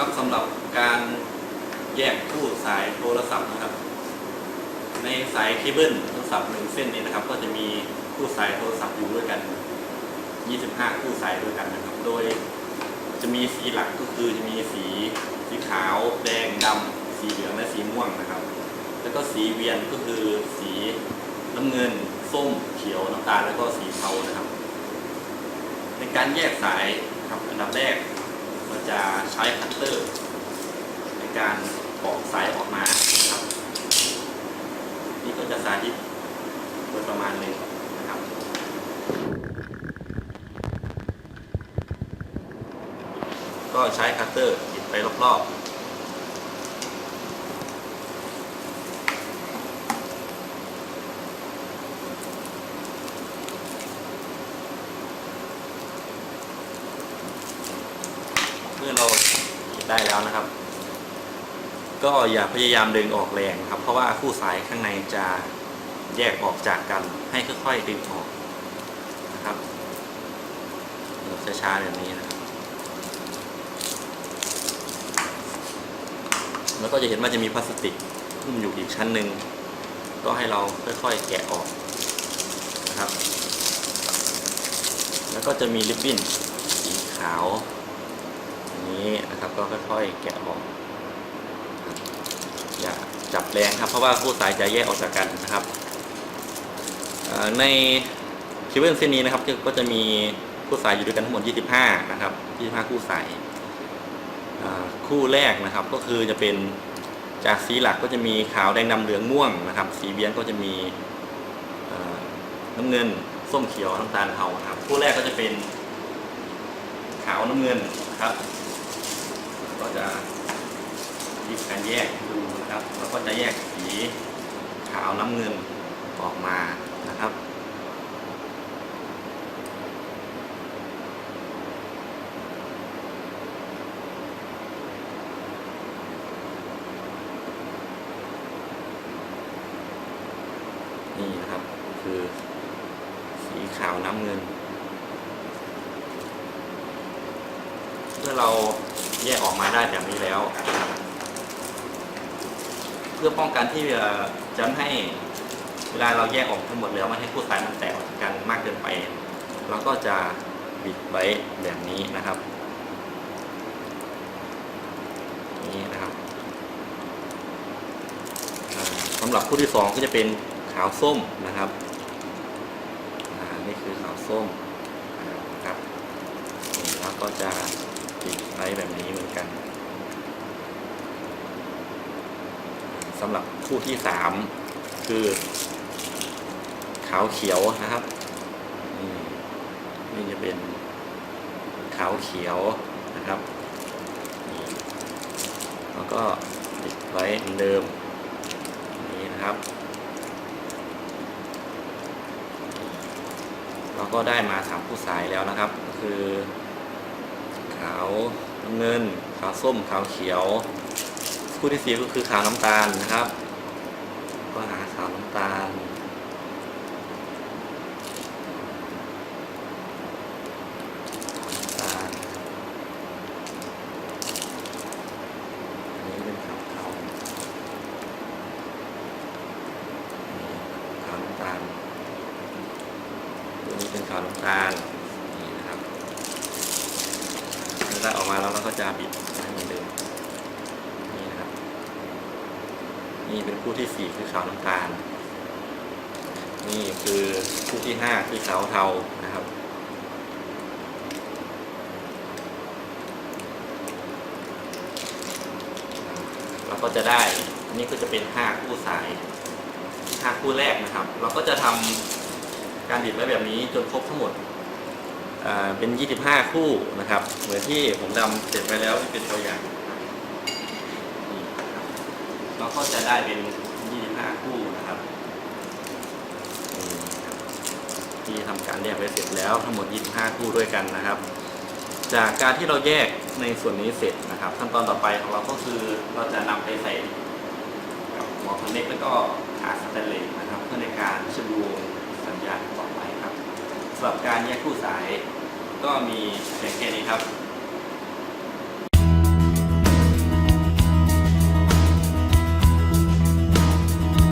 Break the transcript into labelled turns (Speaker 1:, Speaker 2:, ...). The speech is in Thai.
Speaker 1: ครับสำหรับการแยกคู่สายโทรศัพท์นะครับ ในสายเคเบิลโทรศัพท์หนึ่งเส้นนี้นะครับ ก็จะมีคู่สายโทรศัพท์อยู่ด้วยกัน 25 คู่สายด้วยกันนะครับ โดยจะมีสีหลักก็คือจะมีสีสีขาว แดงดำสีเหลืองและสีม่วงนะครับ แล้วก็สีเวียนก็คือสีน้ำเงิน ส้มเขียวน้ำตาลแล้วก็สีเทานะครับ ในการแยกสายครับอันดับแรก เราจะใช้คัตเตอร์ ในการปอกสายออกมาครับ นี่ก็จะสาธิตโดยประมาณหนึ่งนะครับก็ใช้คัตเตอร์บิดไปรอบๆ เมื่อเราบิด ได้แล้วนะครับ ก็อย่าพยายามดึงออกแรงครับ เพราะว่าคู่สายข้างในจะแยกออกจากกันให้ค่อยๆดึงออกนะครับช้าๆแบบนี้นะครับ แล้วก็จะเห็นว่าจะมีพลาสติกหุ้มอยู่อีกชั้นหนึ่งก็ให้เราค่อยๆแกะออกนะครับ แล้วก็จะมีริบบิ้นสีขาว นี้นะครับ ก็ค่อยๆแกะออกอย่าจับแรงครับ เพราะว่าคู่สายจะแยกออกจากกันนะครับในเคเบิลเส้นนี้นะครับก็จะมีคู่สายอยู่ด้วยกันทั้งหมด 25 นะครับ 25 คู่สายคู่แรกนะครับก็คือจะเป็นจากสีหลักก็จะมีขาวแดงดำเหลืองม่วงนะครับ สีเบี้ยนก็จะมีน้ำเงินส้มเขียวน้ำตาลเทาครับ คู่แรกก็จะเป็นขาวน้ำเงินนะครับ วิธีการแยกดูนะครับแล้วก็จะแยกสีขาวน้ำเงินออกมานะครับนี่นะครับคือสีขาวน้ำเงิน เมื่อเราแยกออกมาได้แบบนี้แล้ว เพื่อป้องกันที่จะให้เวลาเราแยกออกทั้งหมดแล้วไม่ให้คู่สายมันแตกออกกันมากเกินไป เราก็จะบิดไว้แบบนี้นะครับนี่นะครับสำหรับคู่ที่สองก็จะเป็นขาวส้มนะครับนี่คือขาวส้มนะครับแล้วก็จะ บิดไว้แบบนี้เหมือนกันสำหรับคู่ที่สามคือ ขาวเขียวนะครับนี่จะเป็นขาวเขียวนะครับแล้วก็ติดไว้เหมือนเดิมนี่นะครับ เราก็ได้มาสามคู่สายแล้วนะครับ คือ น้ำเงิน ขาวส้ม ขาวเขียว คู่ที่สี่ก็คือขาวน้ำตาลนะครับ ก็หาขาวน้ำตาลขาวน้ำตาลอันนี้เป็นขาวเทานี่ขาวน้ำตาล ตัวนี้เป็นขาวน้ำตาล นี่นะครับ อได้ออกมาแล้วเราก็จะบิดให้เหมือนเดิมนี่นะครับ นี่เป็นคู่ที่สี่คือขาวน้ำตาล นี่คือคู่ที่ห้าคือขาวเทานะครับเราก็จะได้อันนี้ก็จะเป็นห้าคู่สายห้าคู่แรกนะครับ เราก็จะทำการดิดไว้แบบนี้จนครบทั้งหมด เป็น 25 คู่นะครับ เหมือนที่ผมทำเสร็จไปแล้วที่เป็นตัวอย่างเราก็จะได้เป็น 25 คู่นะครับที่ทำการแยกไว้เสร็จแล้วทั้งหมด 25 คู่ด้วยกันนะครับ จากการที่เราแยกในส่วนนี้เสร็จนะครับ ขั้นตอนต่อไปของเราก็คือเราจะนำไปใส่กับหัวคอนเน็กแล้วก็หาสแตนเลสนะครับ เพื่อในการเชื่อมโยงสัญญาณต่อไปครับ สำหรับการแยกคู่สาย ก็มีเพียงแค่นี้ครับ